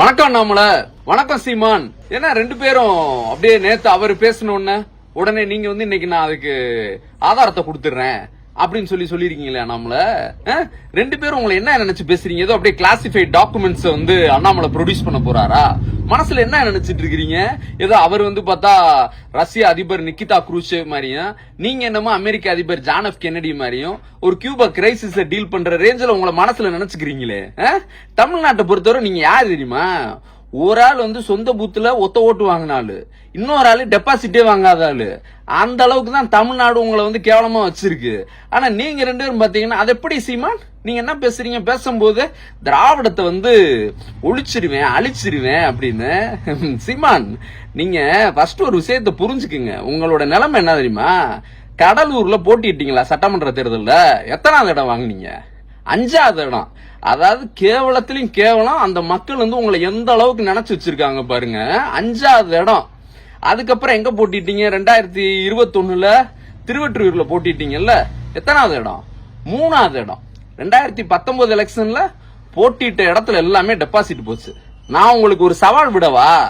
வணக்கம் நாமல வணக்கம் சீமான். ஏன்னா ரெண்டு பேரும் அப்படியே நேத்து அவர் பேசணும்னு உடனே நீங்க வந்து இன்னைக்கு நான் அதுக்கு ஆதாரத்தை கொடுத்துட்றேன் அப்படின்னு சொல்லி சொல்லிருக்கீங்களே நம்மள. ரெண்டு பேரும் உங்களை என்ன நினைச்சு பேசுறீங்க? ஏதோ அப்படியே கிளாசிஃபைட் டாக்குமெண்ட்ஸ் வந்து அண்ணாமலை ப்ரொடியூஸ் பண்ண போறாரா? மனசுல என்ன நினைச்சிட்டு இருக்கிறீங்க? ஏதோ அவர் வந்து பார்த்தா ரஷ்ய அதிபர் நிக்கிதா குரூஷேவ் மாதிரியும் நீங்க என்னமோ அமெரிக்க அதிபர் ஜான் எஃப் கென்னடி மாதிரியும் ஒரு கியூபா கிரைசிஸ டீல் பண்ற ரேஞ்சில் உங்களை மனசுல நினைச்சுக்கிறீங்களே தமிழ்நாட்டை பொறுத்தவரை நீங்க யார் தெரியுமா? ஒரு ஆள் வந்து சொந்த பூத்துல ஒத்த ஓட்டு வாங்கினாலு இன்னொரு ஆள் டெபாசிட்டே வாங்காத ஆளு. அந்த அளவுக்கு தான் தமிழ்நாடு உங்களை வந்து கேவலமா வச்சிருக்கு. ஆனா நீங்க ரெண்டு பேரும் பாத்தீங்கன்னா அது எப்படி சீமான்? நீங்க என்ன பேசுறீங்க? பேசும்போது திராவிடத்தை வந்து ஒழிச்சிருவேன் அழிச்சிருவேன் அப்படின்னு. சீமான் நீங்க ஃபர்ஸ்ட் ஒரு விஷயத்தை புரிஞ்சுக்குங்க. உங்களோட நிலைமை என்ன தெரியுமா? கடலூர்ல போட்டிட்டீங்களா சட்டமன்ற தேர்தலில்? எத்தனாவது இடம் வாங்குனீங்க? அஞ்சாவது இடம் அதாவது கேவலத்திலையும் கேவலம் அந்த மக்கள் வந்து உங்களை எந்த அளவுக்கு நினைச்சு வச்சிருக்காங்க பாருங்க. அஞ்சாவது இடம். அதுக்கப்புறம் எங்க போட்டிட்டீங்க? ரெண்டாயிரத்தி இருபத்தொன்னுல திருவற்றூர்ல போட்டிட்டீங்கல்ல. எத்தனாவது இடம்? மூணாவது இடம். ரெண்டாயிரத்தி பத்தொன்பது எலெக்ஷன்ல போட்டிட்ட இடத்துல எல்லாமே டெபாசிட் போச்சு. நான் உங்களுக்கு ஒரு சவால் விடவா?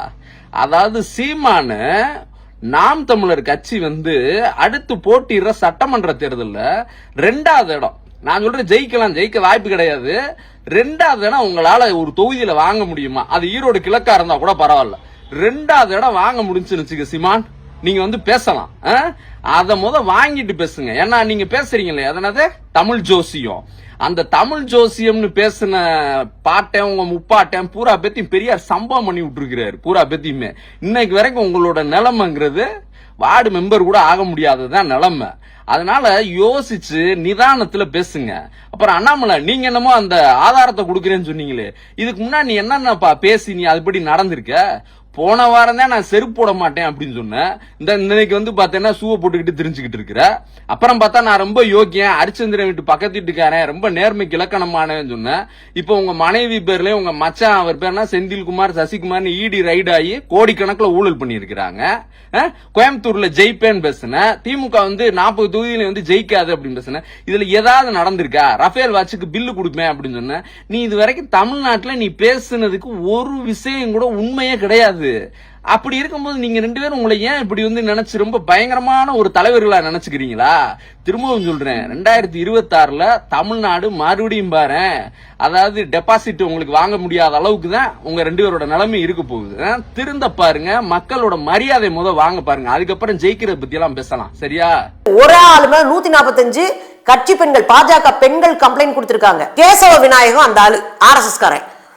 அதாவது சீமானு நாம் தமிழர் கட்சி வந்து அடுத்து போட்டிடுற சட்டமன்ற தேர்தலில் ரெண்டாவது இடம். நான் சொல்றேன் ஜெயிக்கலாம் ஜெயிக்க வாய்ப்பு கிடையாது. ரெண்டாவது இடம் உங்களால ஒரு தொகுதியில வாங்க முடியுமா? அது ஈரோடு கிழக்கா இருந்தா கூட பரவாயில்ல. ரெண்டாவது இடம் வாங்க முடிஞ்சுன்னு வச்சுக்க சிமான். நீங்க வந்து பேசலாம். ஆ? முத வாங்கிட்டு பேசுங்க. ஏன்னா நீங்க பேசுறீங்களே அதனால தமிழ் ஜோசியம். அந்த தமிழ் ஜோசியம்னு பேசின பாட்டேன் உங்க முப்பாட்டேன் பூரா பேத்தையும் பெரியார் சம்பவம் பண்ணி விட்டுருக்கிறாரு பூரா பேத்தையுமே. இன்னைக்கு வரைக்கும் உங்களோட நிலைமைங்கிறது வார்டு மெம்பர் கூட ஆக முடியாததுதான் நிலைமை. அதனால யோசிச்சு நிதானத்துல பேசுங்க. அப்புறம் அண்ணாமலை நீங்க என்னமோ அந்த ஆதாரத்தை கொடுக்குறேன்னு சொன்னீங்களே. இதுக்கு முன்னாடி நீ என்னென்னப்பா பேசி நீ அதுபடி நடந்திருக்க? போன வாரம் தான் நான் செருப்பு போட மாட்டேன் அப்படின்னு சொன்னேன். இந்த இன்னைக்கு வந்து பார்த்தேன்னா ஷூவை போட்டுக்கிட்டு தெரிஞ்சுக்கிட்டு இருக்கிற. அப்புறம் பார்த்தா நான் ரொம்ப யோக்கியன் ஹரிச்சந்திரன் வீட்டு பக்கத்து வீட்டுக்காரன் ரொம்ப நேர்மைக்கு இலக்கணமானவன் சொன்னேன். இப்போ உங்க மனைவி பேர்லயும் உங்க மச்சான் அவர் பேர்னா செந்தில்குமார் சசிகுமார்னு ஈடி ரைட் ஆகி கோடிக்கணக்கில் ஊழல் பண்ணியிருக்கிறாங்க. கோயம்புத்தூர்ல ஜெயிப்பேன்னு பேசினேன். திமுக வந்து நாற்பது தொகுதியில வந்து ஜெயிக்காது அப்படின்னு பேசினேன். இதுல ஏதாவது நடந்திருக்கா? ரஃபேல் வாட்சுக்கு பில்லு கொடுப்பேன் அப்படின்னு சொன்னேன். நீ இது வரைக்கும் தமிழ்நாட்டில் நீ பேசுனதுக்கு ஒரு விஷயம் கூட உண்மையே கிடையாது. அப்படி இருக்கும்போது நீங்க ரெண்டு பேரும் உங்களை ஏன் இப்படி வந்து நினைச்சு ரொம்ப பயங்கரமான ஒரு தலைவர்களா நினைச்சுக்கிறீங்களா? திரும்பவும் சொல்றேன். ரெண்டாயிரத்தி இருபத்தி ஆறுல தமிழ்நாடு மறுபடியும் பாரு அதாவது டெபாசிட் உங்களுக்கு வாங்க முடியாத அளவுக்கு தான் உங்க ரெண்டு பேரோட நிலைமை இருக்க போகுது. திருந்த பாருங்க. மக்களோட மரியாதை முத வாங்க பாருங்க. அதுக்கப்புறம் ஜெயிக்கிறத பத்தி எல்லாம் பேசலாம். சரியா? ஒரு ஆளுமே நூத்தி நாற்பத்தஞ்சு கட்சி பெண்கள் பாஜக பெண்கள் கம்ப்ளைண்ட் கொடுத்திருக்காங்க. கேசவ விநாயகம் அந்த ஆளு ஆர்எஸ்எஸ் காரன்.